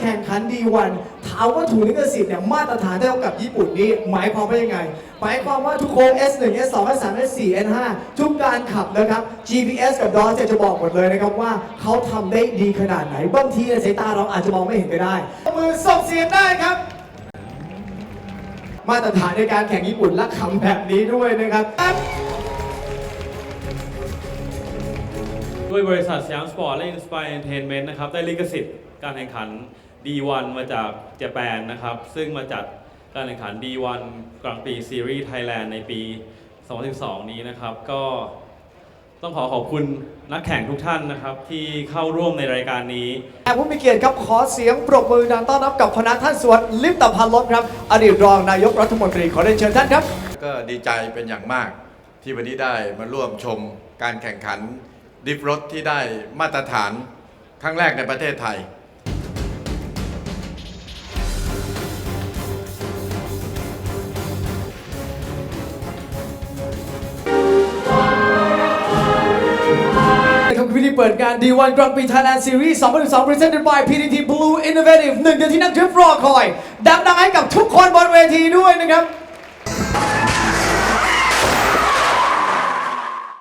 แข่งขันดีวันถามว่าถูกลิขสิทธิ์เนี่ยมาตรฐานเท่ากับญี่ปุ่นนี่หมายความว่ายังไง หมายความว่าทุกโค้ง S1 S2 S3 S4 S5 ทุกการขับนะครับ GPS กับ DOS จะบอกหมดเลยนะครับว่าเขาทำได้ดีขนาดไหนบางทีในสายตาเราอาจจะมองไม่เห็นก็ได้ มือส่งเสียงได้ครับ มาตรฐานในการแข่งญี่ปุ่นและขำแบบนี้ด้วยนะครับด้วยบริษัทสยามสปอร์ตและอินสปายเอนเทนเมนต์นะครับ ได้ลิขสิทธิ์ การแข่งขัน D1 มาจากเจแปนนะครับ ซึ่งมาจัดการแข่งขัน D1 กลางปีซีรีส์ไทยแลนด์ในปี 2012 นี้นะครับ ก็ต้องขอขอบคุณนักแข่งทุกท่านนะครับ ที่เข้าร่วมในรายการนี้แอบผู้มีเกียรติครับขอเสียงปรบมือดังต้อนรับกับคณะท่านสวนลิมตพันลบครับ อดีตรองนายกรัฐมนตรีขอเรียนเชิญท่านครับ ก็ดีใจเป็นอย่างมากที่วันนี้ได้มาร่วมชมการแข่งขันดริฟท์รถที่ได้มาตรฐานครั้งแรกในประเทศไทย ที่เปิดงาน D1 Grand Prix Thailand Series 2012 Presented by PTT Blue Innovative หนึ่งเดือนที่นักดริฟต์รอคอยดังๆให้กับทุกคนบนเวทีด้วยนะครับ